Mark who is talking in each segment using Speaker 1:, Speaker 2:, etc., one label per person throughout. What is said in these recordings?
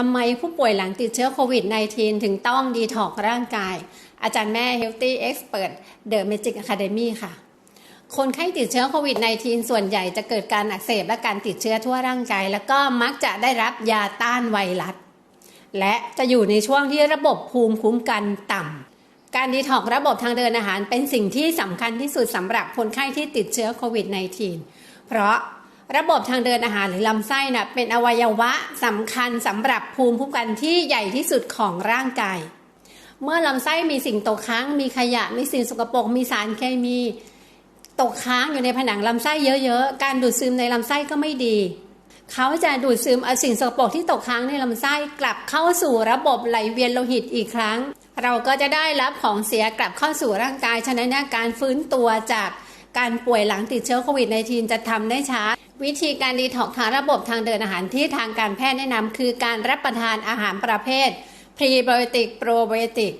Speaker 1: ทำไมผู้ป่วยหลังติดเชื้อโควิด -19 ถึงต้องดีท็อกร่างกาย อาจารย์แม่ Healthy Expert The Magic Academy ค่ะ คนไข้ติดเชื้อโควิด -19 ส่วนใหญ่จะเกิดการอักเสบและการติดเชื้อทั่วร่างกาย แล้วก็มักจะได้รับยาต้านไวรัส และจะอยู่ในช่วงที่ระบบภูมิคุ้มกันต่ำ การดีท็อกระบบทางเดินอาหารเป็นสิ่งที่สำคัญที่สุดสำหรับคนไข้ที่ติดเชื้อโควิด -19 เพราะ ระบบทางเดินอาหารหรือลำไส้นะ่ะเป็นอวัยวะสำคัญสำหรับภูมิคุ้มกันที่ใหญ่ที่สุดของร่างกาย เมื่อลำไส้มีสิ่งตกค้าง มีขยะ มีสิ่งสกปรก มีสารเคมี ตกค้างอยู่ในผนังลำไส้เยอะๆ การดูดซึมในลำไส้ก็ไม่ดี เขาจะดูดซึมเอาสิ่งสกปรกที่ตกค้างในลำไส้กลับเข้าสู่ระบบไหลเวียนโลหิตอีกครั้ง เราก็จะได้รับของเสียกลับเข้าสู่ร่างกาย ฉะนั้นการฟื้นตัวจาก การป่วยหลังติดเชื้อโควิด -19 จะทำได้ช้า วิธีการดีท็อกทางระบบทางเดินอาหารที่ทางการแพทย์แนะนำคือการรับประทานอาหารประเภทพรีไบโอติกโปรไบโอติก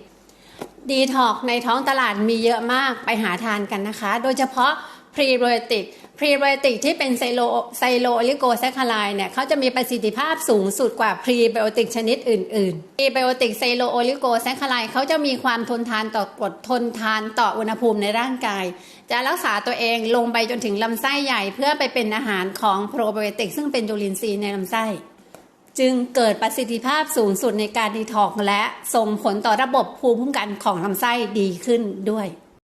Speaker 1: ดีท็อกในท้องตลาดมีเยอะมากไปหาทานกันนะคะ โดยเฉพาะพรีไบโอติก พรีไบโอติกที่เป็นไซโลไซโลโอลิโกแซคคาไลเนี่ยเขาจะมีประสิทธิภาพสูงสุดกว่าพรีไบโอติกชนิดอื่นๆพรีไบโอติกไซโลโอลิโกแซคคาไลเขาจะมีความทนทานต่อกรดทนทานต่ออุณหภูมิในร่างกาย จะรักษาตัวเองลงไปจนถึงลำไส้ใหญ่ เพื่อไปเป็นอาหารของโปรไบโอติกซึ่งเป็นจุลินทรีย์ในลำไส้ จึงเกิดประสิทธิภาพสูงสุดในการดีท็อกและส่งผลต่อระบบภูมิคุ้มกันของลำไส้ดีขึ้นด้วย